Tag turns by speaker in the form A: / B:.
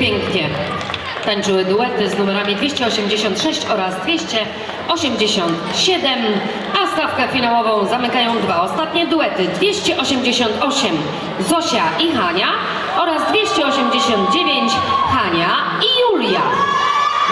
A: pięknie. Tańczyły duety z numerami 286 oraz 287, a stawkę finałową zamykają dwa ostatnie duety. 288 Zosia i Hania oraz 289 Hania